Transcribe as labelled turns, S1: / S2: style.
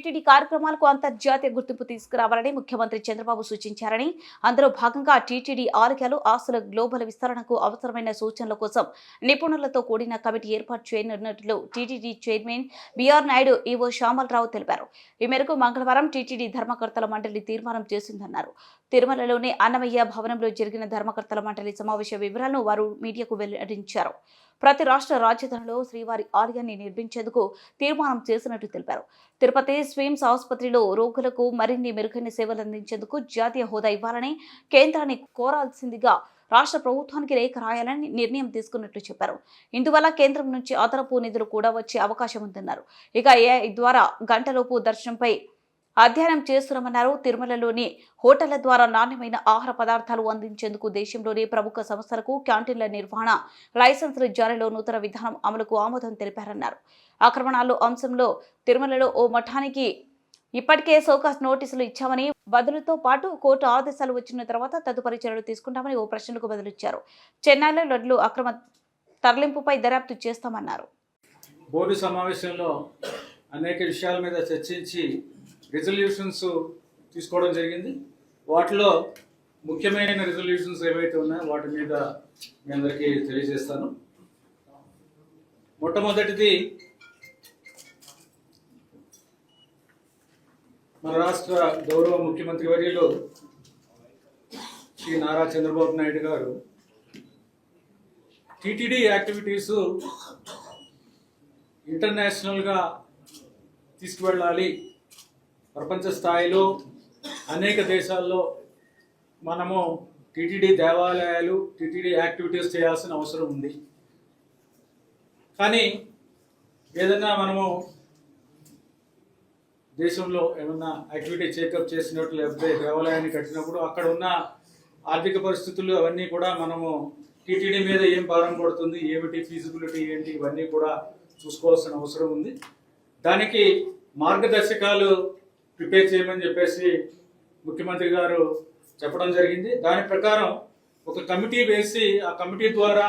S1: TTD కార్యక్రమాలకు అంతర్జాతీయ గుర్తింపు తీసుకురావాలని ముఖ్యమంత్రి చంద్రబాబు సూచించారని. అందులో భాగంగా టీటీడీ ఆరోగ్యాలు ఆస్తుల గ్లోబల్ విస్తరణకు అవసరమైన సూచనల కోసం నిపుణులతో కూడిన కమిటీ ఏర్పాటు చేయనున్నట్లు TTD chairman BR Naidu EO Shyamala Rao తెలిపారు. ఈ మేరకు మంగళవారం టీటీడీ ధర్మకర్తల మండలి తీర్మానం చేసిందన్నారు. తిరుమలలోని అన్నమయ్య భవనంలో జరిగిన ధర్మకర్తల మండలి సమావేశ వివరాలను వారు మీడియాకు వెల్లడించారు. ప్రతి రాష్ట్ర రాజధానిలో శ్రీవారి ఆలయాన్ని నిర్మించేందుకు తీర్మానం చేసినట్టు తెలిపారు. తిరుపతి స్విమ్స్ ఆసుపత్రిలో రోగులకు మరిన్ని మెరుగైన సేవలు అందించేందుకు జాతీయ హోదా ఇవ్వాలని కేంద్రాన్ని కోరాల్సిందిగా రాష్ట్ర ప్రభుత్వానికి రేఖ రాయాలని నిర్ణయం తీసుకున్నట్లు చెప్పారు. ఇందువల్ల కేంద్రం నుంచి అదనపు నిధులు కూడా వచ్చే అవకాశం ఉందన్నారు. ఇక ఏఐ ద్వారా గంటలోపు దర్శనంపై అధ్యయనం చేస్తున్నామన్నారు. తిరుమలలోని హోటళ్ళ ద్వారా నాణ్యమైన ఆహార పదార్థాలు అందించేందుకు దేశంలోని ప్రముఖ సంస్థలకు క్యాంటీన్ల నిర్వహణ లైసెన్సుల జారీలో నూతన విధానం అమలుకు ఆమోదం తెలిపారన్నారు. ఆక్రమణాలు అంశంలో తిరుమలలో ఓ మఠానికి ఇప్పటికే సోకాస్ నోటీసులు ఇచ్చామని బదులుతో పాటు కోర్టు ఆదేశాలు వచ్చిన తర్వాత తదుపరి చర్యలు తీసుకుంటామని ఓ ప్రశ్నలకు బదులిచ్చారు. చెన్నైలో లడ్లు అక్రమ తరలింపుపై దర్యాప్తు చేస్తామన్నారు.
S2: బోర్డు సమావేశంలో అనేక విషయాల మీద చర్చించి రిజల్యూషన్స్ తీసుకోవడం జరిగింది. వాటిలో ముఖ్యమైన రిజల్యూషన్స్ ఏవైతే ఉన్నాయో వాటి మీద మీ అందరికీ తెలియజేస్తాను. మొట్టమొదటిది మన రాష్ట్ర గౌరవ ముఖ్యమంత్రి వర్యులు శ్రీ నారా చంద్రబాబు నాయుడు గారు. టిటిడి యాక్టివిటీస్ ఇంటర్నేషనల్గా తీసుకువెళ్ళాలి. ప్రపంచ స్థాయిలో అనేక దేశాల్లో మనము టిటిడి దేవాలయాలు టిటిడి యాక్టివిటీస్ చేయాల్సిన అవసరం ఉంది. కానీ ఏదైనా మనము దేశంలో ఏమన్నా యాక్టివిటీ చెకప్ చేసినట్టు లేకపోతే దేవాలయాన్ని కట్టినప్పుడు అక్కడ ఉన్న ఆర్థిక పరిస్థితులు అవన్నీ కూడా మనము టీటీడీ మీద ఏం భారం పడుతుంది ఏమిటి ఫీజిబిలిటీ ఏంటి ఇవన్నీ కూడా చూసుకోవాల్సిన అవసరం ఉంది. దానికి మార్గదర్శకాలు ప్రిపేర్ చేయమని చెప్పేసి ముఖ్యమంత్రి గారు చెప్పడం జరిగింది. దాని ప్రకారం ఒక కమిటీ వేసి ఆ కమిటీ ద్వారా